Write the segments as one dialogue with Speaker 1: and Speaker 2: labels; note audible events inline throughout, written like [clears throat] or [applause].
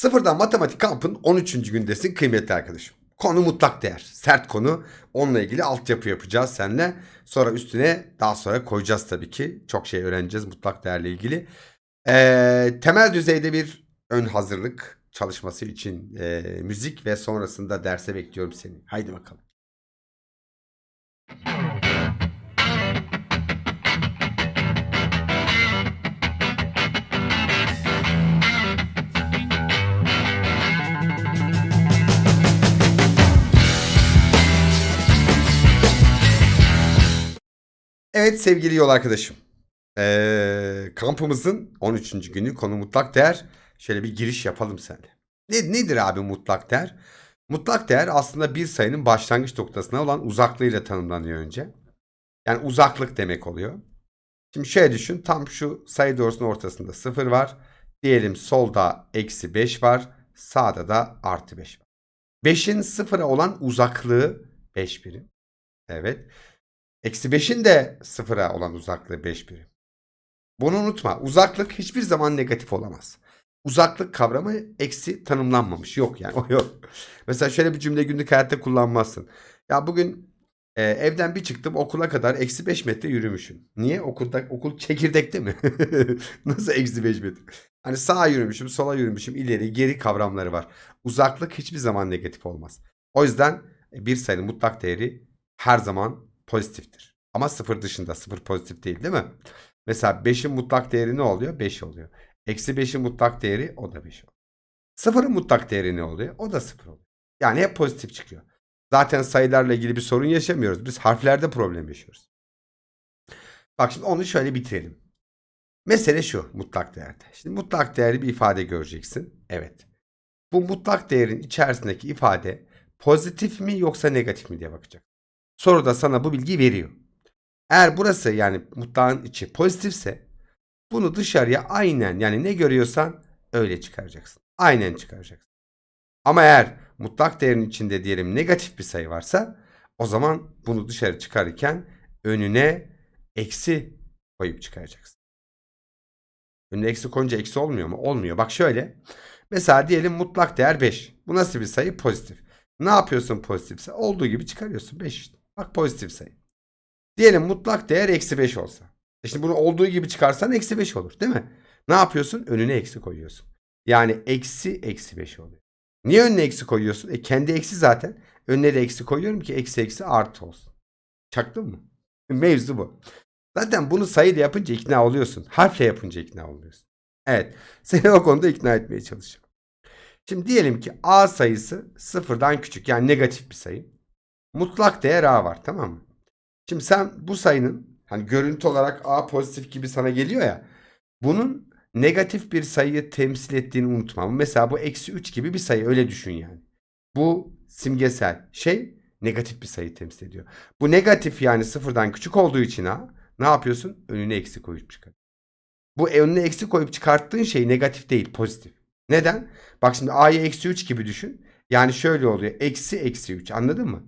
Speaker 1: Sıfırdan Matematik Kamp'ın 13. gündesin kıymetli arkadaşım. Konu mutlak değer. Sert konu. Onunla ilgili altyapı yapacağız seninle. Sonra üstüne daha sonra koyacağız tabii ki. Çok şey öğreneceğiz mutlak değerle ilgili. Ee, temel düzeyde bir ön hazırlık çalışması için e, müzik ve sonrasında derse bekliyorum seni. Haydi bakalım. Evet sevgili yol arkadaşım. Ee, kampımızın 13. günü konu mutlak değer. Şöyle bir giriş yapalım seninle. Ne, nedir abi mutlak değer? Mutlak değer aslında bir sayının başlangıç noktasına olan uzaklığıyla tanımlanıyor önce. Yani uzaklık demek oluyor. Şimdi şöyle düşün. Tam şu sayı doğrusunun ortasında 0 var. Diyelim solda eksi 5 var. Sağda da artı 5 var. 5'in sıfıra olan uzaklığı 5 birim. Evet. Eksi 5'in de sıfıra olan uzaklığı 5 birim. Bunu unutma. Uzaklık hiçbir zaman negatif olamaz. Uzaklık kavramı eksi tanımlanmamış. Yok yani [laughs] o yok. Mesela şöyle bir cümle günlük hayatta kullanmazsın. Ya bugün e, evden bir çıktım okula kadar eksi 5 metre yürümüşüm. Niye? Okulda, okul çekirdekte mi? [laughs] Nasıl eksi 5 metre? Hani sağa yürümüşüm, sola yürümüşüm, ileri, geri kavramları var. Uzaklık hiçbir zaman negatif olmaz. O yüzden e, bir sayının mutlak değeri her zaman pozitiftir. Ama sıfır dışında. Sıfır pozitif değil değil mi? Mesela 5'in mutlak değeri ne oluyor? 5 oluyor. Eksi 5'in mutlak değeri o da 5 oluyor. Sıfırın mutlak değeri ne oluyor? O da sıfır oluyor. Yani hep pozitif çıkıyor. Zaten sayılarla ilgili bir sorun yaşamıyoruz. Biz harflerde problem yaşıyoruz. Bak şimdi onu şöyle bitirelim. Mesele şu mutlak değerde. Şimdi mutlak değerli bir ifade göreceksin. Evet. Bu mutlak değerin içerisindeki ifade pozitif mi yoksa negatif mi diye bakacak. Soruda sana bu bilgiyi veriyor. Eğer burası yani mutlağın içi pozitifse bunu dışarıya aynen yani ne görüyorsan öyle çıkaracaksın. Aynen çıkaracaksın. Ama eğer mutlak değerin içinde diyelim negatif bir sayı varsa o zaman bunu dışarı çıkarırken önüne eksi koyup çıkaracaksın. Önüne eksi koyunca eksi olmuyor mu? Olmuyor. Bak şöyle. Mesela diyelim mutlak değer 5. Bu nasıl bir sayı? Pozitif. Ne yapıyorsun pozitifse? Olduğu gibi çıkarıyorsun 5 işte. Bak pozitif sayı. Diyelim mutlak değer eksi 5 olsa. E şimdi bunu olduğu gibi çıkarsan eksi 5 olur değil mi? Ne yapıyorsun? Önüne eksi koyuyorsun. Yani eksi eksi 5 oluyor. Niye önüne eksi koyuyorsun? E kendi eksi zaten. Önüne de eksi koyuyorum ki eksi eksi artı olsun. Çaktın mı? [laughs] Mevzu bu. Zaten bunu sayıyla yapınca ikna oluyorsun. Harfle yapınca ikna olmuyorsun. Evet. [laughs] Seni o konuda ikna etmeye çalışacağım. Şimdi diyelim ki A sayısı sıfırdan küçük yani negatif bir sayı. Mutlak değer A var tamam mı? Şimdi sen bu sayının hani görüntü olarak A pozitif gibi sana geliyor ya. Bunun negatif bir sayıyı temsil ettiğini unutma. Mesela bu eksi 3 gibi bir sayı öyle düşün yani. Bu simgesel şey negatif bir sayı temsil ediyor. Bu negatif yani sıfırdan küçük olduğu için A ne yapıyorsun? Önüne eksi koyup çıkar. Bu önüne eksi koyup çıkarttığın şey negatif değil pozitif. Neden? Bak şimdi A'yı eksi 3 gibi düşün. Yani şöyle oluyor. Eksi eksi 3 anladın mı?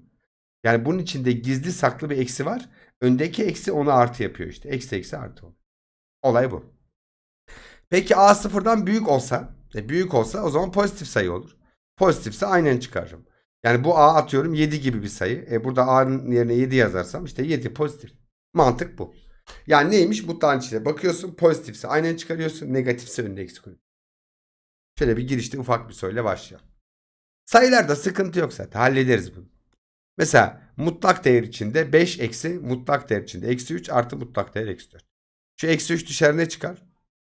Speaker 1: Yani bunun içinde gizli saklı bir eksi var. Öndeki eksi onu artı yapıyor işte. Eksi eksi artı oluyor. Olay bu. Peki A sıfırdan büyük olsa, e büyük olsa o zaman pozitif sayı olur. Pozitifse aynen çıkarırım. Yani bu A atıyorum 7 gibi bir sayı. E burada A'nın yerine 7 yazarsam işte 7 pozitif. Mantık bu. Yani neymiş? Mutlağın içine bakıyorsun pozitifse aynen çıkarıyorsun. Negatifse önüne eksi koyuyorsun. Şöyle bir girişte ufak bir soruyla başlayalım. Sayılarda sıkıntı yok zaten. Hallederiz bunu. Mesela mutlak değer içinde 5 eksi mutlak değer içinde eksi 3 artı mutlak değer eksi 4. Şu eksi 3 dışarı ne çıkar?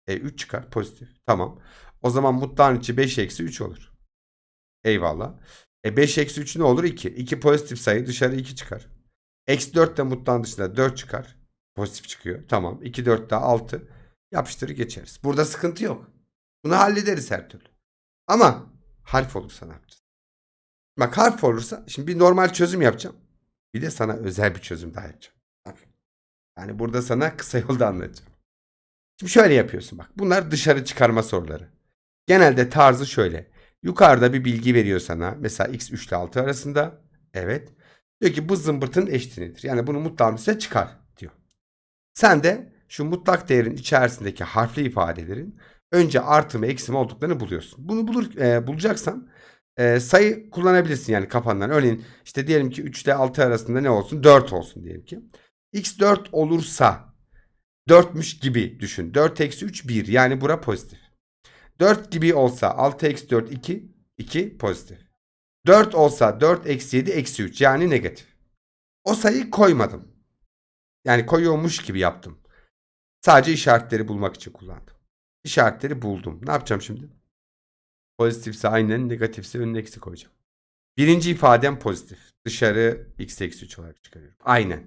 Speaker 1: E 3 çıkar pozitif. Tamam. O zaman mutlağın içi 5 eksi 3 olur. Eyvallah. E 5 eksi 3 ne olur? 2. 2 pozitif sayı dışarı 2 çıkar. Eksi 4 de mutlağın dışında 4 çıkar. Pozitif çıkıyor. Tamam. 2 4 daha 6. Yapıştırır geçeriz. Burada sıkıntı yok. Bunu hallederiz her türlü. Ama harf olursa ne yapacağız? Bak harf olursa şimdi bir normal çözüm yapacağım. Bir de sana özel bir çözüm daha yapacağım. Yani burada sana kısa yolda anlatacağım. Şimdi şöyle yapıyorsun bak. Bunlar dışarı çıkarma soruları. Genelde tarzı şöyle. Yukarıda bir bilgi veriyor sana. Mesela x 3 ile 6 arasında. Evet. Diyor ki bu zımbırtının eşitliğidir. Yani bunu mutlak üstüne çıkar diyor. Sen de şu mutlak değerin içerisindeki harfli ifadelerin Önce artı mı eksi mi olduklarını buluyorsun. Bunu bulur, e, bulacaksan e, sayı kullanabilirsin yani kafandan. Örneğin işte diyelim ki 3 ile 6 arasında ne olsun? 4 olsun diyelim ki. x 4 olursa 4'müş gibi düşün. 4 eksi 3 1 yani bura pozitif. 4 gibi olsa 6 eksi 4 2 2 pozitif. 4 olsa 4 eksi 7 eksi 3 yani negatif. O sayıyı koymadım. Yani koyuyormuş gibi yaptım. Sadece işaretleri bulmak için kullandım. İşaretleri buldum. Ne yapacağım şimdi? Pozitifse aynen, negatifse önüne eksi koyacağım. Birinci ifadem pozitif. Dışarı x eksi 3 olarak çıkarıyorum. Aynen.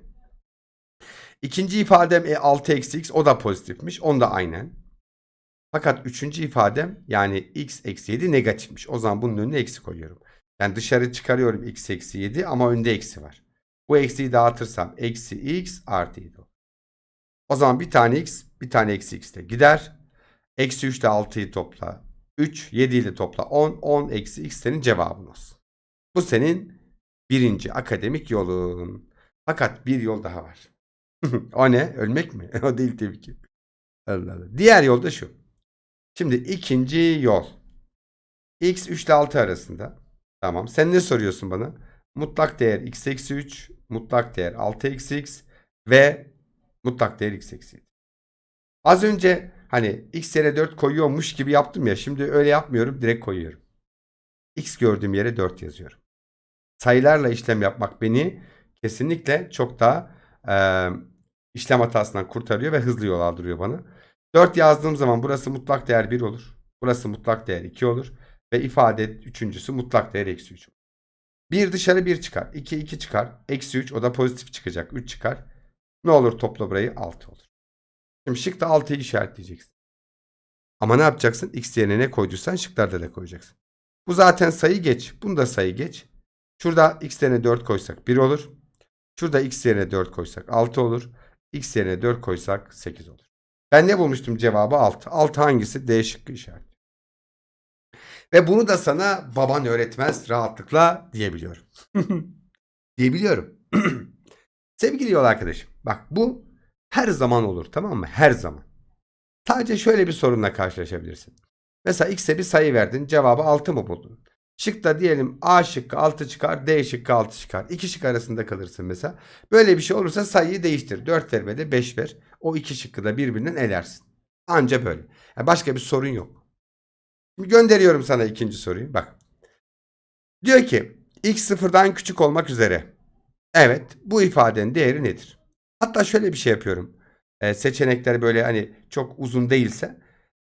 Speaker 1: İkinci ifadem e, 6 eksi x o da pozitifmiş. Onu da aynen. Fakat üçüncü ifadem yani x eksi 7 negatifmiş. O zaman bunun önüne eksi koyuyorum. Yani dışarı çıkarıyorum x eksi 7 ama önde eksi var. Bu eksiyi dağıtırsam eksi x artı 7 olur. O zaman bir tane x bir tane eksi x de gider. Eksi 3 ile 6'yı topla. 3 7 ile topla 10. 10 eksi x senin cevabın olsun. Bu senin birinci akademik yolun. Fakat bir yol daha var. [laughs] o ne? Ölmek mi? [laughs] o değil tabii ki. Allah Allah. Diğer yol da şu. Şimdi ikinci yol. X 3 ile 6 arasında. Tamam. Sen ne soruyorsun bana? Mutlak değer x eksi 3, mutlak değer 6 eksi x ve mutlak değer x eksi 7. Az önce hani x yere 4 koyuyormuş gibi yaptım ya. Şimdi öyle yapmıyorum. Direkt koyuyorum. X gördüğüm yere 4 yazıyorum. Sayılarla işlem yapmak beni kesinlikle çok daha e, işlem hatasından kurtarıyor ve hızlı yol aldırıyor bana. 4 yazdığım zaman burası mutlak değer 1 olur. Burası mutlak değer 2 olur. Ve ifade üçüncüsü mutlak değer eksi 3 olur. 1 dışarı 1 çıkar. 2 2 çıkar. Eksi 3 o da pozitif çıkacak. 3 çıkar. Ne olur topla burayı 6 olur. Şimdi şıkta 6'yı işaretleyeceksin. Ama ne yapacaksın? X yerine ne koyduysan şıklarda da koyacaksın. Bu zaten sayı geç. Bunu da sayı geç. Şurada x yerine 4 koysak 1 olur. Şurada x yerine 4 koysak 6 olur. x yerine 4 koysak 8 olur. Ben ne bulmuştum cevabı 6. 6 hangisi? D şıkkı işaret. Ve bunu da sana baban öğretmez rahatlıkla diyebiliyorum. [laughs] diyebiliyorum. [clears throat] Sevgili yol arkadaşım. Bak bu her zaman olur tamam mı? Her zaman. Sadece şöyle bir sorunla karşılaşabilirsin. Mesela x'e bir sayı verdin. Cevabı 6 mı buldun? Şıkta diyelim A şıkkı 6 çıkar, D şıkkı 6 çıkar. İki şık arasında kalırsın mesela. Böyle bir şey olursa sayıyı değiştir. 4 vermede 5 ver. O iki şıkkı da birbirinden elersin. Anca böyle. Yani başka bir sorun yok. Şimdi gönderiyorum sana ikinci soruyu. Bak. Diyor ki x sıfırdan küçük olmak üzere. Evet bu ifadenin değeri nedir? Hatta şöyle bir şey yapıyorum. Ee, seçenekler böyle hani çok uzun değilse.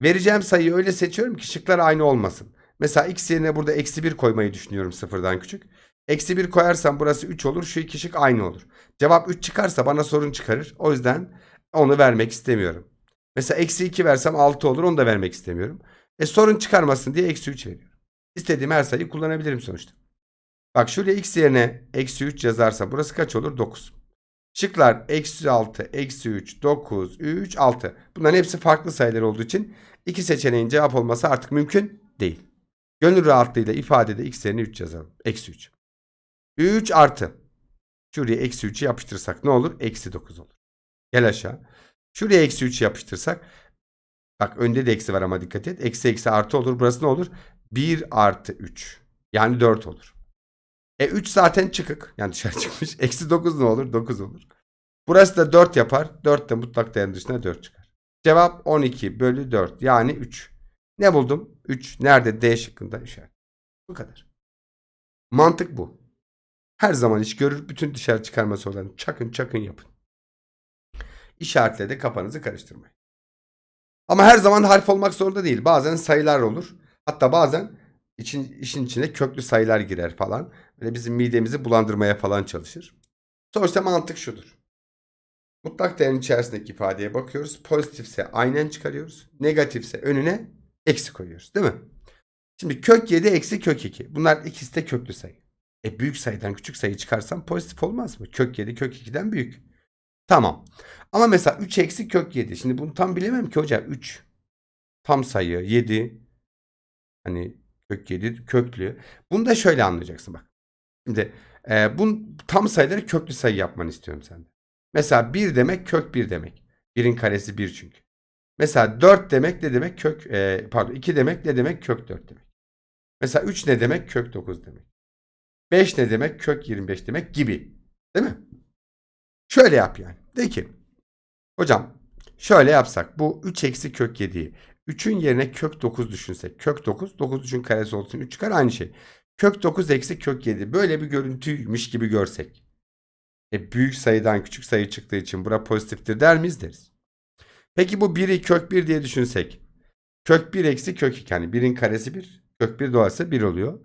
Speaker 1: Vereceğim sayıyı öyle seçiyorum ki şıklar aynı olmasın. Mesela x yerine burada eksi 1 koymayı düşünüyorum sıfırdan küçük. Eksi 1 koyarsam burası 3 olur. Şu iki şık aynı olur. Cevap 3 çıkarsa bana sorun çıkarır. O yüzden onu vermek istemiyorum. Mesela eksi 2 versem 6 olur. Onu da vermek istemiyorum. E sorun çıkarmasın diye eksi 3 veriyorum. İstediğim her sayıyı kullanabilirim sonuçta. Bak şuraya x yerine eksi 3 yazarsa burası kaç olur? 9. Şıklar eksi 6, eksi 3, 9, 3, 6. Bunların hepsi farklı sayılar olduğu için iki seçeneğin cevap olması artık mümkün değil. Gönül rahatlığıyla ifadede x yerine 3 yazalım. Eksi 3. 3 artı. Şuraya eksi 3'ü yapıştırsak ne olur? Eksi 9 olur. Gel aşağı. Şuraya eksi 3 yapıştırsak. Bak önde de eksi var ama dikkat et. Eksi eksi artı olur. Burası ne olur? 1 artı 3. Yani 4 olur. E 3 zaten çıkık. Yani dışarı [laughs] çıkmış. Eksi 9 ne olur? 9 olur. Burası da 4 yapar. 4 de mutlak değerin dışına 4 çıkar. Cevap 12 bölü 4. Yani 3. Ne buldum? 3. Nerede? D şıkkında işaret. Bu kadar. Mantık bu. Her zaman iş görür. Bütün dışarı çıkarma sorularını çakın çakın yapın. İşaretle de kafanızı karıştırmayın. Ama her zaman harf olmak zorunda değil. Bazen sayılar olur. Hatta bazen için, işin içine köklü sayılar girer falan. Böyle bizim midemizi bulandırmaya falan çalışır. Sonuçta mantık şudur. Mutlak değerin içerisindeki ifadeye bakıyoruz. Pozitifse aynen çıkarıyoruz. Negatifse önüne eksi koyuyoruz. Değil mi? Şimdi kök 7 eksi kök 2. Bunlar ikisi de köklü sayı. E büyük sayıdan küçük sayı çıkarsam pozitif olmaz mı? Kök 7 kök 2'den büyük. Tamam. Ama mesela 3 eksi kök 7. Şimdi bunu tam bilemem ki hocam. 3 tam sayı 7 hani kök 7 köklü. Bunu da şöyle anlayacaksın bak. Şimdi e, bu tam sayıları köklü sayı yapmanı istiyorum senden. Mesela 1 demek kök 1 demek. 1'in karesi 1 çünkü. Mesela 4 demek ne demek? Kök e, pardon 2 demek ne demek? Kök 4 demek. Mesela 3 ne demek? Kök 9 demek. 5 ne demek? Kök 25 demek gibi. Değil mi? Şöyle yap yani. De ki hocam şöyle yapsak bu 3 eksi kök 7'yi 3'ün yerine kök 9 düşünsek. Kök 9 9 3'ün karesi olsun 3 çıkar aynı şey. Kök 9 eksi kök 7 böyle bir görüntüymüş gibi görsek. E büyük sayıdan küçük sayı çıktığı için bura pozitiftir der miyiz deriz. Peki bu 1'i kök 1 diye düşünsek. Kök 1 eksi kök 2 yani 1'in karesi 1. Kök 1 doğarsa 1 oluyor.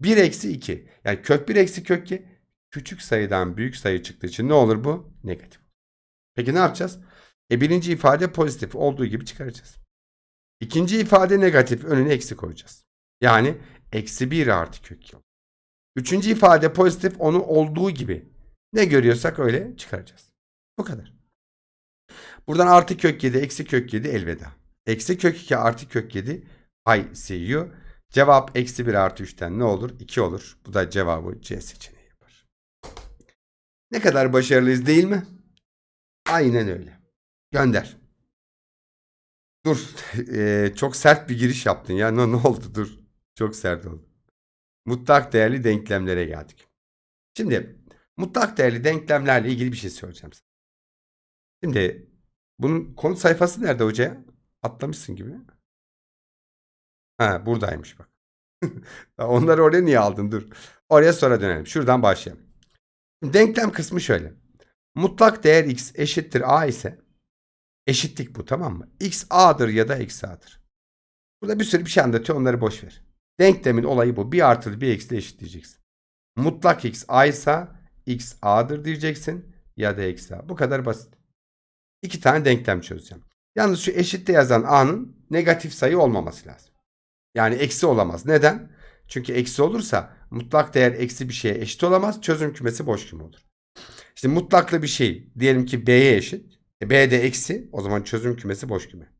Speaker 1: 1 eksi 2 yani kök 1 eksi kök 2 küçük sayıdan büyük sayı çıktığı için ne olur bu? Negatif. Peki ne yapacağız? E birinci ifade pozitif olduğu gibi çıkaracağız. İkinci ifade negatif önüne eksi koyacağız. Yani eksi 1 artı kök 2. Üçüncü ifade pozitif onu olduğu gibi ne görüyorsak öyle çıkaracağız. Bu kadar. Buradan artı kök 7 eksi kök 7 elveda. Eksi kök 2 artı kök 7 I see you. Cevap eksi 1 artı 3'ten ne olur? 2 olur. Bu da cevabı C seçeneği yapar. Ne kadar başarılıyız değil mi? Aynen öyle. Gönder. Dur. [laughs] Ee, çok sert bir giriş yaptın ya. Ne, ne oldu? Dur. Çok sert oldu. Mutlak değerli denklemlere geldik. Şimdi mutlak değerli denklemlerle ilgili bir şey söyleyeceğim sana. Şimdi bunun konu sayfası nerede hoca? Atlamışsın gibi. Ha buradaymış bak. [laughs] Onları oraya niye aldın? Dur. Oraya sonra dönelim. Şuradan başlayalım. Denklem kısmı şöyle. Mutlak değer x eşittir a ise eşitlik bu tamam mı? x a'dır ya da eksi a'dır. Burada bir sürü bir şey anlatıyor onları boş ver. Denklemin olayı bu. Bir artılı bir eksi eşitleyeceksin. Mutlak x a ise x a'dır diyeceksin ya da eksi a. Bu kadar basit. İki tane denklem çözeceğim. Yalnız şu eşitte yazan a'nın negatif sayı olmaması lazım. Yani eksi olamaz. Neden? Çünkü eksi olursa mutlak değer eksi bir şeye eşit olamaz. Çözüm kümesi boş küme olur. İşte mutlaklı bir şey diyelim ki b'ye eşit. E, b de eksi. O zaman çözüm kümesi boş küme.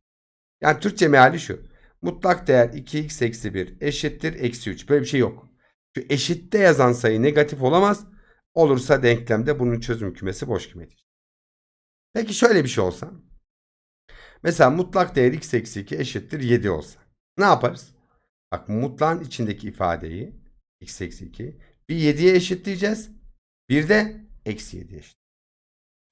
Speaker 1: Yani Türkçe meali şu. Mutlak değer 2x eksi 1 eşittir eksi 3. Böyle bir şey yok. Şu eşitte yazan sayı negatif olamaz. Olursa denklemde bunun çözüm kümesi boş kümedir. Peki şöyle bir şey olsa. Mesela mutlak değer x eksi 2 eşittir 7 olsa. Ne yaparız? Bak mutlağın içindeki ifadeyi x eksi 2 bir 7'ye eşitleyeceğiz. Bir de eksi 7'ye eşit.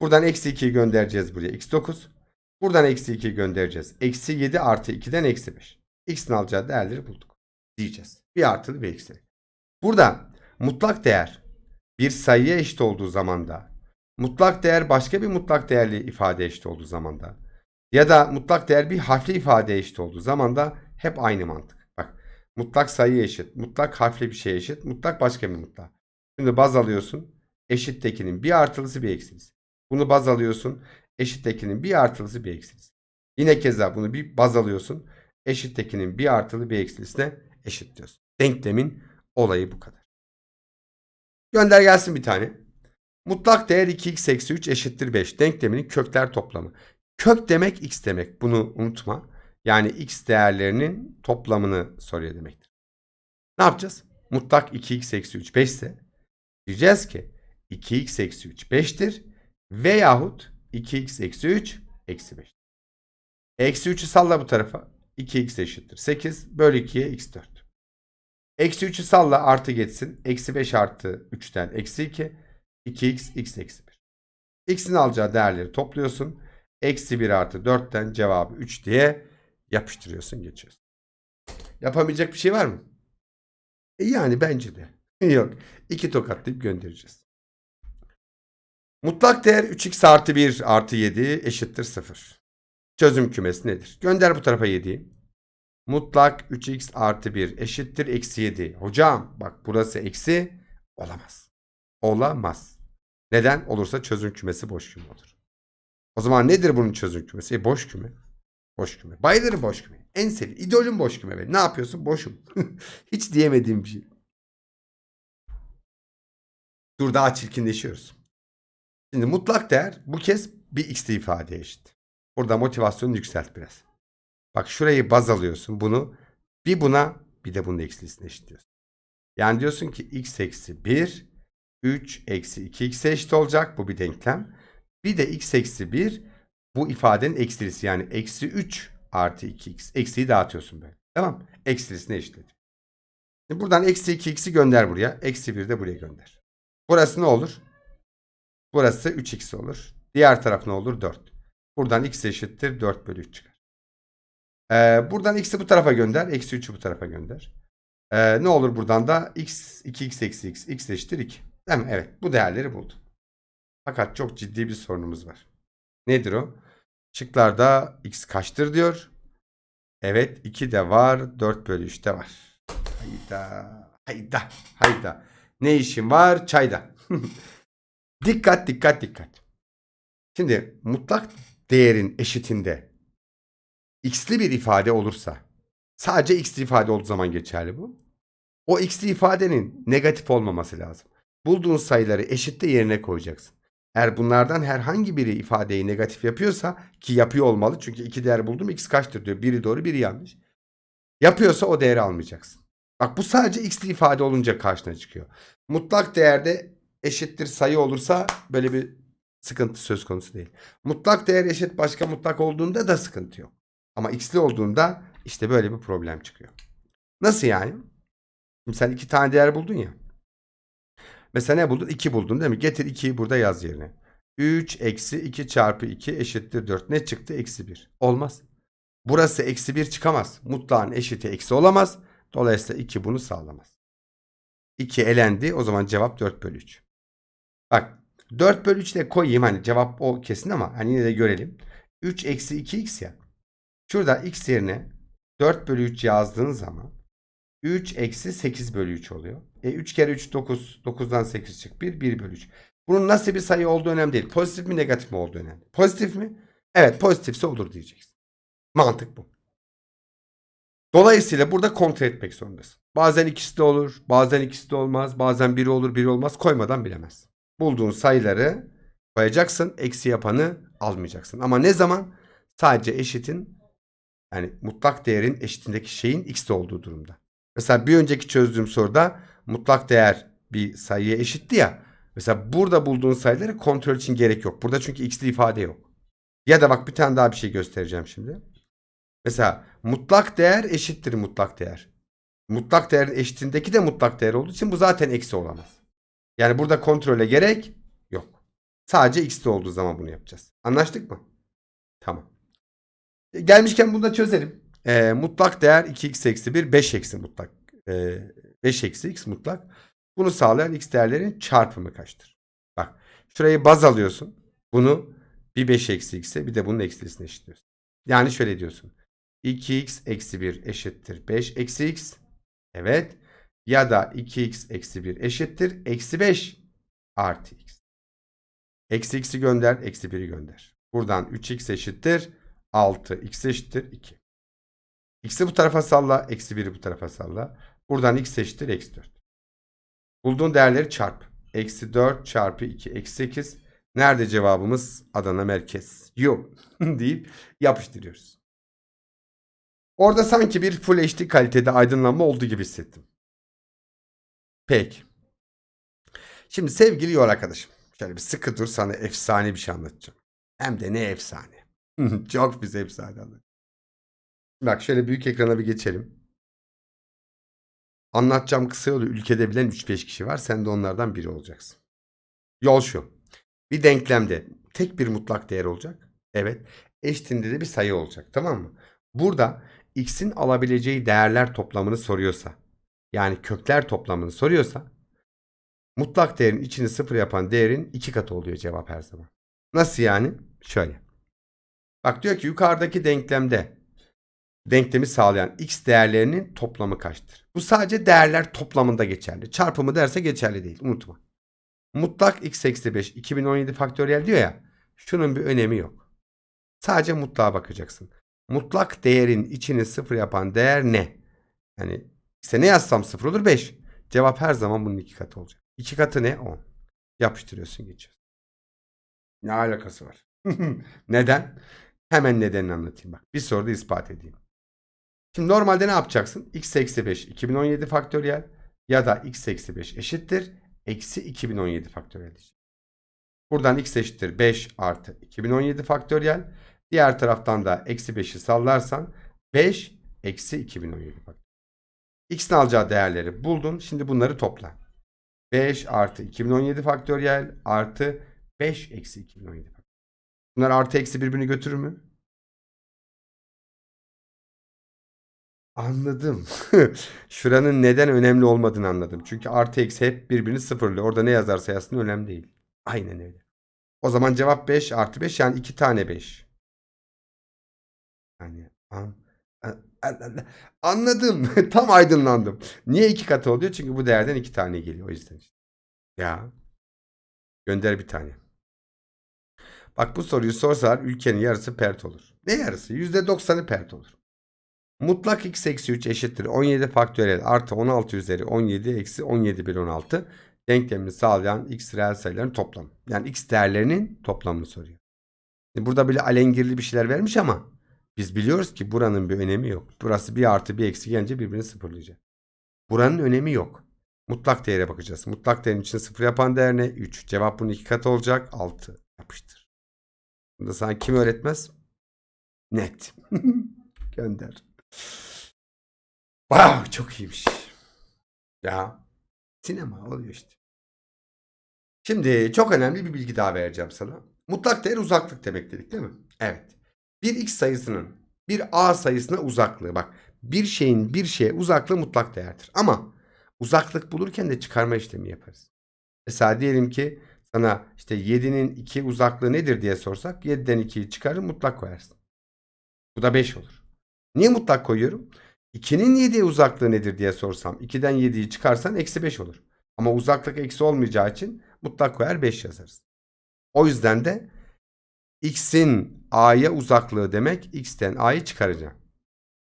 Speaker 1: Buradan eksi 2'yi göndereceğiz buraya. x9. Buradan eksi 2'yi göndereceğiz. Eksi 7 artı 2'den eksi 5. x'in alacağı değerleri bulduk. Diyeceğiz. Bir artılı bir eksi. Burada mutlak değer bir sayıya eşit olduğu zamanda mutlak değer başka bir mutlak değerli ifade eşit olduğu zamanda ya da mutlak değer bir harfli ifade eşit olduğu zamanda hep aynı mantık. Bak mutlak sayı eşit, mutlak harfli bir şey eşit, mutlak başka bir mutlak. Şimdi baz alıyorsun. Eşittekinin bir artılısı bir eksilisi. Bunu baz alıyorsun. Eşittekinin bir artılısı bir eksilisi. Yine keza bunu bir baz alıyorsun. Eşittekinin bir artılı bir eksilisine eşitliyorsun. Denklemin olayı bu kadar. Gönder gelsin bir tane. Mutlak değer 2x eksi 3 eşittir 5. Denkleminin kökler toplamı. Kök demek x demek. Bunu unutma. Yani x değerlerinin toplamını soruyor demektir. Ne yapacağız? Mutlak 2x eksi 3 5 ise diyeceğiz ki 2x eksi 3 5'tir veyahut 2x eksi 3 eksi 5. Eksi 3'ü salla bu tarafa. 2x eşittir 8 bölü 2'ye x 4. Eksi 3'ü salla artı geçsin. Eksi 5 artı 3'ten eksi 2. 2x x eksi 1. X'in alacağı değerleri topluyorsun. Eksi 1 artı 4'ten cevabı 3 diye yapıştırıyorsun geçiyorsun. Yapamayacak bir şey var mı? E yani bence de. [laughs] Yok. İki tokatlayıp göndereceğiz. Mutlak değer 3x artı 1 artı 7 eşittir 0. Çözüm kümesi nedir? Gönder bu tarafa 7'yi. Mutlak 3x artı 1 eşittir eksi 7. Hocam bak burası eksi olamaz. Olamaz. Neden? Olursa çözüm kümesi boş küme olur. O zaman nedir bunun çözüm kümesi? E, boş küme. Boş küme. Bayılırım boş küme. En sevdiğim. idolüm boş küme benim. Ne yapıyorsun? Boşum. [laughs] Hiç diyemediğim bir şey. Dur daha çirkinleşiyoruz. Şimdi mutlak değer bu kez bir x'li ifadeye eşit. Burada motivasyonu yükselt biraz. Bak şurayı baz alıyorsun. Bunu bir buna bir de bunun eksilisine eşitliyorsun. Yani diyorsun ki x eksi 1 3 eksi 2 x'e eşit olacak. Bu bir denklem. Bir de x eksi 1 bu ifadenin eksilisi yani eksi 3 artı 2x. Eksiyi dağıtıyorsun böyle. Tamam. Eksilisine eşitledin. Şimdi buradan eksi 2x'i gönder buraya. Eksi 1 de buraya gönder. Burası ne olur? Burası 3x olur. Diğer taraf ne olur? 4. Buradan x eşittir 4 bölü 3 çıkar. Ee, buradan x'i bu tarafa gönder. Eksi 3'ü bu tarafa gönder. Ee, ne olur buradan da x 2x eksi x. x eşittir 2. Değil mi? Evet. Bu değerleri buldum. Fakat çok ciddi bir sorunumuz var. Nedir o? Şıklarda x kaçtır diyor. Evet 2 de var. 4 bölü 3 de var. Hayda. Hayda. Hayda. Ne işin var? Çayda. [laughs] dikkat dikkat dikkat. Şimdi mutlak değerin eşitinde x'li bir ifade olursa sadece x'li ifade olduğu zaman geçerli bu. O x'li ifadenin negatif olmaması lazım. Bulduğun sayıları eşitte yerine koyacaksın. Eğer bunlardan herhangi biri ifadeyi negatif yapıyorsa ki yapıyor olmalı çünkü iki değer buldum x kaçtır diyor. Biri doğru biri yanlış. Yapıyorsa o değeri almayacaksın. Bak bu sadece x'li ifade olunca karşına çıkıyor. Mutlak değerde eşittir sayı olursa böyle bir sıkıntı söz konusu değil. Mutlak değer eşit başka mutlak olduğunda da sıkıntı yok. Ama x'li olduğunda işte böyle bir problem çıkıyor. Nasıl yani? Şimdi sen iki tane değer buldun ya. Mesela ne buldun? 2 buldun değil mi? Getir 2'yi burada yaz yerine. 3 eksi 2 çarpı 2 eşittir 4. Ne çıktı? Eksi 1. Olmaz. Burası eksi 1 çıkamaz. Mutlağın eşiti eksi olamaz. Dolayısıyla 2 bunu sağlamaz. 2 elendi. O zaman cevap 4 bölü 3. Bak 4 bölü 3 de koyayım. Hani cevap o kesin ama hani yine de görelim. 3 eksi 2x ya. Şurada x yerine 4 bölü 3 yazdığın zaman 3 eksi 8 bölü 3 oluyor. E 3 kere 3 9. 9'dan 8 çık. 1 1 bölü 3. Bunun nasıl bir sayı olduğu önemli değil. Pozitif mi negatif mi olduğu önemli. Pozitif mi? Evet pozitifse olur diyeceksin. Mantık bu. Dolayısıyla burada kontrol etmek zorundasın. Bazen ikisi de olur, bazen ikisi de olmaz, bazen biri olur, biri olmaz. Koymadan bilemez. Bulduğun sayıları koyacaksın, eksi yapanı almayacaksın. Ama ne zaman? Sadece eşitin yani mutlak değerin eşitindeki şeyin x'te olduğu durumda. Mesela bir önceki çözdüğüm soruda mutlak değer bir sayıya eşitti ya. Mesela burada bulduğun sayıları kontrol için gerek yok. Burada çünkü x'li ifade yok. Ya da bak bir tane daha bir şey göstereceğim şimdi. Mesela mutlak değer eşittir mutlak değer. Mutlak değerin eşitindeki de mutlak değer olduğu için bu zaten eksi olamaz. Yani burada kontrole gerek yok. Sadece x'te olduğu zaman bunu yapacağız. Anlaştık mı? Tamam. E, Gelmişken bunu da çözelim. Ee, mutlak değer 2x eksi 1 5 eksi mutlak. Ee, 5 eksi x mutlak. Bunu sağlayan x değerlerin çarpımı kaçtır? Bak şurayı baz alıyorsun. Bunu bir 5 eksi x'e bir de bunun eksilisine eşitliyorsun. Yani şöyle diyorsun. 2x eksi 1 eşittir 5 eksi x. Evet. Ya da 2x eksi 1 eşittir eksi 5 artı x. Eksi x'i gönder, eksi 1'i gönder. Buradan 3x eşittir 6, x eşittir 2. X'i bu tarafa salla, eksi 1'i bu tarafa salla. Buradan x eşittir eksi 4. Bulduğun değerleri çarp. Eksi 4 çarpı 2 eksi 8. Nerede cevabımız? Adana merkez. Yok [laughs] deyip yapıştırıyoruz. Orada sanki bir full HD kalitede aydınlanma olduğu gibi hissettim. Peki. Şimdi sevgili yol arkadaşım. Şöyle bir sıkı dur sana efsane bir şey anlatacağım. Hem de ne efsane. [laughs] Çok bize efsane anlatacağım. Bak şöyle büyük ekrana bir geçelim. Anlatacağım kısa yolu ülkede bilen 3-5 kişi var. Sen de onlardan biri olacaksın. Yol şu. Bir denklemde tek bir mutlak değer olacak. Evet. Eşitinde de bir sayı olacak. Tamam mı? Burada x'in alabileceği değerler toplamını soruyorsa yani kökler toplamını soruyorsa mutlak değerin içini sıfır yapan değerin iki katı oluyor cevap her zaman. Nasıl yani? Şöyle. Bak diyor ki yukarıdaki denklemde denklemi sağlayan x değerlerinin toplamı kaçtır? Bu sadece değerler toplamında geçerli. Çarpımı derse geçerli değil. Unutma. Mutlak x eksi 5 2017 faktöriyel diyor ya. Şunun bir önemi yok. Sadece mutlağa bakacaksın. Mutlak değerin içini sıfır yapan değer ne? Yani işte ne yazsam sıfır olur 5. Cevap her zaman bunun iki katı olacak. İki katı ne? 10. Yapıştırıyorsun geçiyorsun. Ne alakası var? [laughs] Neden? Hemen nedenini anlatayım bak. Bir soruda ispat edeyim. Şimdi normalde ne yapacaksın? x eksi 5 2017 faktöriyel ya da x eksi 5 eşittir. Eksi 2017 faktöriyel. Buradan x eşittir 5 artı 2017 faktöriyel. Diğer taraftan da eksi 5'i sallarsan 5 eksi 2017 bak. X'in alacağı değerleri buldun. Şimdi bunları topla. 5 artı 2017 faktöriyel artı 5 eksi 2017 faktöriyel. Bunlar artı eksi birbirini götürür mü? Anladım. [laughs] Şuranın neden önemli olmadığını anladım. Çünkü artı eksi hep birbirini sıfırlıyor. Orada ne yazarsa yazsın önemli değil. Aynen öyle. O zaman cevap 5 artı 5 yani 2 tane 5. Yani an, [laughs] anladım. [laughs] Tam aydınlandım. Niye iki katı oluyor? Çünkü bu değerden iki tane geliyor. O yüzden işte. Ya. Gönder bir tane. Bak bu soruyu sorsalar ülkenin yarısı pert olur. Ne yarısı? %90'ı pert olur. Mutlak x eksi 3 eşittir 17 faktöriyel artı 16 üzeri 17 eksi 17 bölü 16 denklemini sağlayan x reel sayıların toplamı. Yani x değerlerinin toplamını soruyor. Burada böyle alengirli bir şeyler vermiş ama biz biliyoruz ki buranın bir önemi yok. Burası bir artı bir eksi gelince birbirini sıfırlayacak. Buranın önemi yok. Mutlak değere bakacağız. Mutlak değerin için sıfır yapan değer ne? 3. Cevap bunun iki katı olacak. 6. Yapıştır. Bunu da sana kim öğretmez? Net. [laughs] Gönder. Wow, çok iyiymiş. Ya sinema oluyor işte. Şimdi çok önemli bir bilgi daha vereceğim sana. Mutlak değer uzaklık demek dedik değil mi? Evet. Bir x sayısının bir a sayısına uzaklığı bak. Bir şeyin bir şeye uzaklığı mutlak değerdir. Ama uzaklık bulurken de çıkarma işlemi yaparız. Mesela diyelim ki sana işte 7'nin 2 uzaklığı nedir diye sorsak 7'den 2'yi çıkarır mutlak koyarsın. Bu da 5 olur. Niye mutlak koyuyorum? 2'nin 7'ye uzaklığı nedir diye sorsam 2'den 7'yi çıkarsan eksi 5 olur. Ama uzaklık eksi olmayacağı için mutlak koyar 5 yazarız. O yüzden de x'in a'ya uzaklığı demek x'ten a'yı çıkaracağım.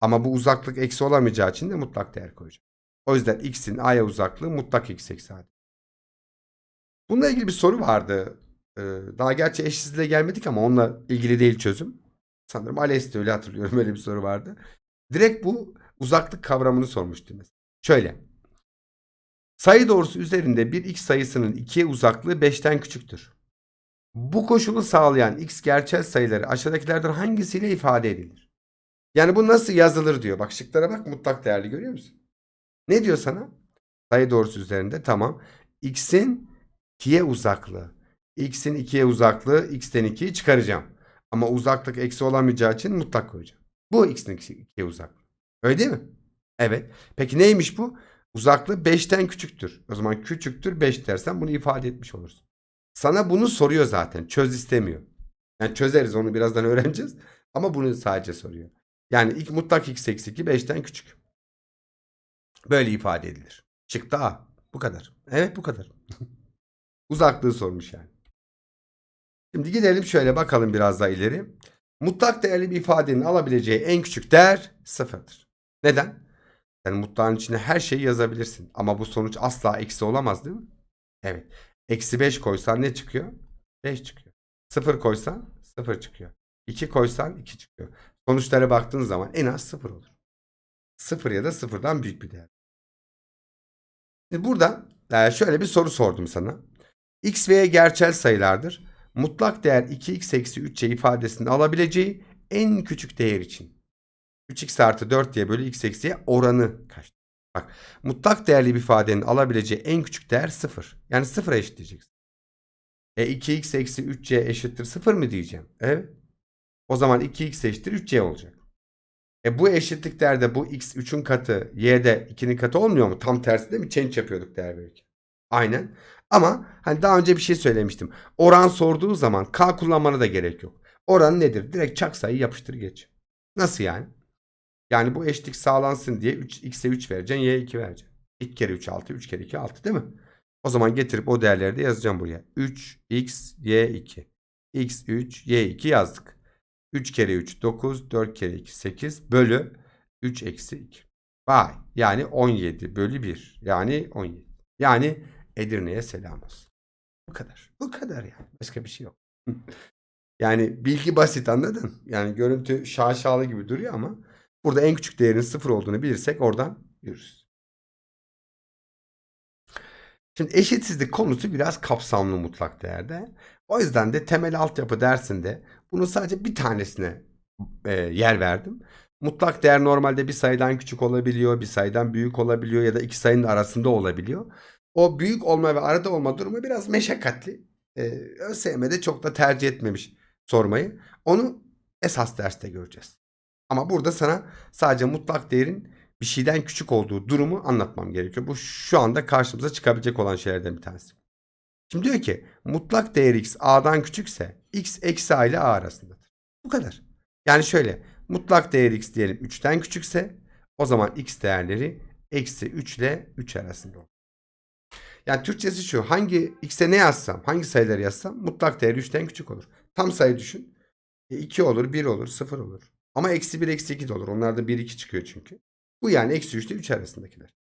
Speaker 1: Ama bu uzaklık eksi olamayacağı için de mutlak değer koyacağım. O yüzden x'in a'ya uzaklığı mutlak x eksi a. Bununla ilgili bir soru vardı. Ee, Daha gerçi eşsizliğe gelmedik ama onunla ilgili değil çözüm. Sanırım ALES'te öyle hatırlıyorum öyle bir soru vardı. Direkt bu uzaklık kavramını sormuştu mesela. Şöyle. Sayı doğrusu üzerinde bir x sayısının 2'ye uzaklığı 5'ten küçüktür. Bu koşulu sağlayan x gerçel sayıları aşağıdakilerden hangisiyle ifade edilir? Yani bu nasıl yazılır diyor. Bak şıklara bak mutlak değerli görüyor musun? Ne diyor sana? Sayı doğrusu üzerinde tamam. x'in 2'ye uzaklığı. x'in 2'ye uzaklığı x'ten 2'yi çıkaracağım. Ama uzaklık eksi olamayacağı için mutlak koyacağım. Bu x'in 2'ye uzaklığı. Öyle değil mi? Evet. Peki neymiş bu? Uzaklığı 5'ten küçüktür. O zaman küçüktür 5 dersen bunu ifade etmiş olursun. Sana bunu soruyor zaten. Çöz istemiyor. Yani çözeriz onu birazdan [laughs] öğreneceğiz. Ama bunu sadece soruyor. Yani ilk mutlak x eksi 2 5'ten küçük. Böyle ifade edilir. Çıktı A. Bu kadar. Evet bu kadar. [laughs] Uzaklığı sormuş yani. Şimdi gidelim şöyle bakalım biraz daha ileri. Mutlak değerli bir ifadenin alabileceği en küçük değer sıfırdır. Neden? Yani mutlağın içine her şeyi yazabilirsin. Ama bu sonuç asla eksi olamaz değil mi? Evet. Eksi 5 koysan ne çıkıyor? 5 çıkıyor. 0 koysan 0 çıkıyor. 2 koysan 2 çıkıyor. Sonuçlara baktığın zaman en az 0 olur. 0 ya da 0'dan büyük bir değer. Burada e, şöyle bir soru sordum sana. X ve Y gerçel sayılardır. Mutlak değer 2x eksi 3c ifadesini alabileceği en küçük değer için. 3x artı 4 diye bölü x eksiye oranı kaç? Bak mutlak değerli bir ifadenin alabileceği en küçük değer 0. Yani 0'a eşitleyeceksin. E 2x eksi 3c eşittir 0 mı diyeceğim? Evet. O zaman 2x eşittir 3c olacak. E bu eşitliklerde bu x 3'ün katı y'de 2'nin katı olmuyor mu? Tam tersi değil mi? Change yapıyorduk değer verirken. Aynen. Ama hani daha önce bir şey söylemiştim. Oran sorduğu zaman k kullanmana da gerek yok. Oran nedir? Direkt çak sayı yapıştır geç. Nasıl yani? Yani bu eşitlik sağlansın diye 3, x'e 3 vereceksin, y'ye 2 vereceksin. 2 kere 3 6, 3 kere 2 6 değil mi? O zaman getirip o değerleri de yazacağım buraya. 3, x, y 2. x 3, y 2 yazdık. 3 kere 3 9, 4 kere 2 8 bölü 3 eksi 2. Vay yani 17 bölü 1 yani 17. Yani Edirne'ye selam olsun. Bu kadar. Bu kadar yani. Başka bir şey yok. [laughs] yani bilgi basit anladın? Yani görüntü şaşalı gibi duruyor ama burada en küçük değerin sıfır olduğunu bilirsek oradan yürürüz. Şimdi eşitsizlik konusu biraz kapsamlı mutlak değerde. O yüzden de temel altyapı dersinde Bunun sadece bir tanesine e, yer verdim. Mutlak değer normalde bir sayıdan küçük olabiliyor, bir sayıdan büyük olabiliyor ya da iki sayının arasında olabiliyor. O büyük olma ve arada olma durumu biraz meşakkatli. Ee, ÖSYM'de çok da tercih etmemiş sormayı. Onu esas derste göreceğiz. Ama burada sana sadece mutlak değerin bir şeyden küçük olduğu durumu anlatmam gerekiyor. Bu şu anda karşımıza çıkabilecek olan şeylerden bir tanesi. Şimdi diyor ki mutlak değer x a'dan küçükse x eksi a ile a arasındadır. Bu kadar. Yani şöyle mutlak değer x diyelim 3'ten küçükse o zaman x değerleri eksi 3 ile 3 arasında olur. Yani Türkçesi şu hangi x'e ne yazsam hangi sayıları yazsam mutlak değer 3'ten küçük olur. Tam sayı düşün. 2 olur 1 olur 0 olur. Ama eksi 1 eksi 2 de olur. Onlarda 1 2 çıkıyor çünkü. Bu yani eksi 3 ile 3 arasındakiler.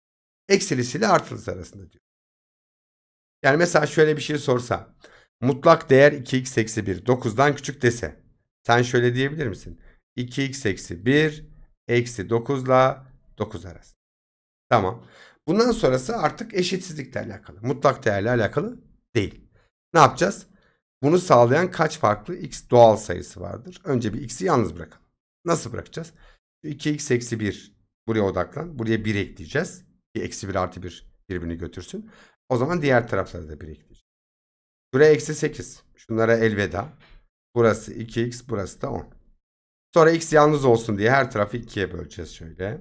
Speaker 1: Eksilisiyle artılısı arasında diyor. Yani mesela şöyle bir şey sorsa. Mutlak değer 2x eksi 1 9'dan küçük dese. Sen şöyle diyebilir misin? 2x eksi 1 eksi 9 ile 9 arası. Tamam. Bundan sonrası artık eşitsizlikle alakalı. Mutlak değerle alakalı değil. Ne yapacağız? Bunu sağlayan kaç farklı x doğal sayısı vardır? Önce bir x'i yalnız bırakalım. Nasıl bırakacağız? 2x eksi 1 buraya odaklan. Buraya 1 ekleyeceğiz. Bir eksi 1 artı 1 birbirini götürsün. O zaman diğer taraflara da 1 ekleyeceğiz. Buraya eksi 8. Şunlara elveda. Burası 2x burası da 10. Sonra x yalnız olsun diye her tarafı 2'ye böleceğiz şöyle.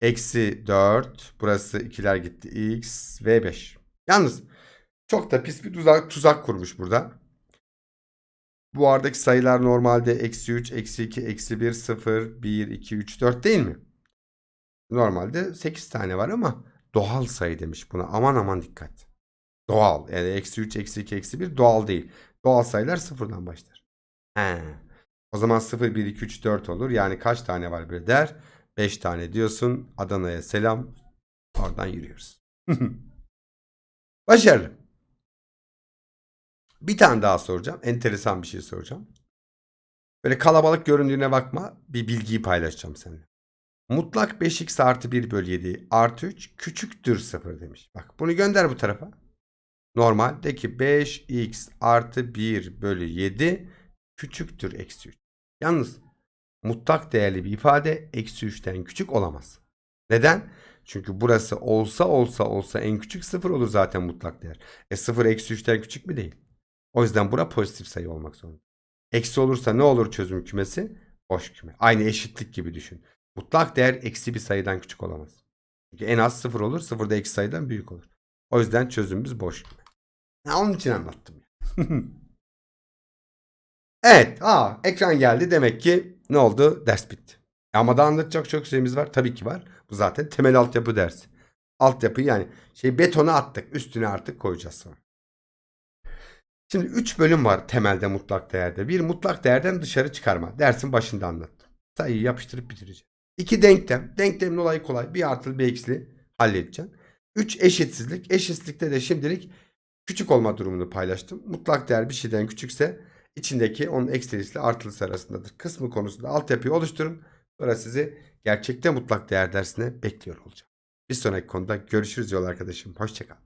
Speaker 1: Eksi 4. Burası 2'ler gitti. X ve 5. Yalnız çok da pis bir tuzak, tuzak kurmuş burada. Bu aradaki sayılar normalde eksi 3, eksi 2, eksi 1, 0, 1, 2, 3, 4 değil mi? Normalde 8 tane var ama doğal sayı demiş buna. Aman aman dikkat. Doğal. Yani eksi 3, eksi 2, eksi 1 doğal değil. Doğal sayılar sıfırdan başlar. He. O zaman 0, 1, 2, 3, 4 olur. Yani kaç tane var bir der? 5 tane diyorsun. Adana'ya selam. Oradan yürüyoruz. [laughs] Başarılı. Bir tane daha soracağım. Enteresan bir şey soracağım. Böyle kalabalık göründüğüne bakma. Bir bilgiyi paylaşacağım seninle. Mutlak 5x artı 1 bölü 7 artı 3 küçüktür 0 demiş. Bak bunu gönder bu tarafa. Normal de ki 5x artı 1 bölü 7 küçüktür eksi 3. Yalnız mutlak değerli bir ifade eksi 3'ten küçük olamaz. Neden? Çünkü burası olsa olsa olsa en küçük 0 olur zaten mutlak değer. E 0 eksi 3'ten küçük mü değil? O yüzden bura pozitif sayı olmak zorunda. Eksi olursa ne olur çözüm kümesi? Boş küme. Aynı eşitlik gibi düşün. Mutlak değer eksi bir sayıdan küçük olamaz. Çünkü en az 0 olur. 0 da eksi sayıdan büyük olur. O yüzden çözümümüz boş küme. Ya onun için anlattım. [laughs] evet. Aa, ekran geldi. Demek ki ne oldu? Ders bitti. Ama daha anlatacak çok şeyimiz var. Tabii ki var. Bu zaten temel altyapı dersi. Altyapıyı yani şey betona attık. Üstüne artık koyacağız sonra. Şimdi 3 bölüm var temelde mutlak değerde. Bir mutlak değerden dışarı çıkarma. Dersin başında anlattım. Sayıyı yapıştırıp bitireceğim. İki denklem. Denklemin olayı kolay. Bir artılı bir eksili halledeceğim. 3 eşitsizlik. Eşitsizlikte de şimdilik küçük olma durumunu paylaştım. Mutlak değer bir şeyden küçükse içindeki onun eksilisiyle artılısı arasındadır. Kısmı konusunda altyapıyı oluşturun. Sonra sizi gerçekte mutlak değer dersine bekliyor olacağım. Bir sonraki konuda görüşürüz yol arkadaşım. Hoşçakal.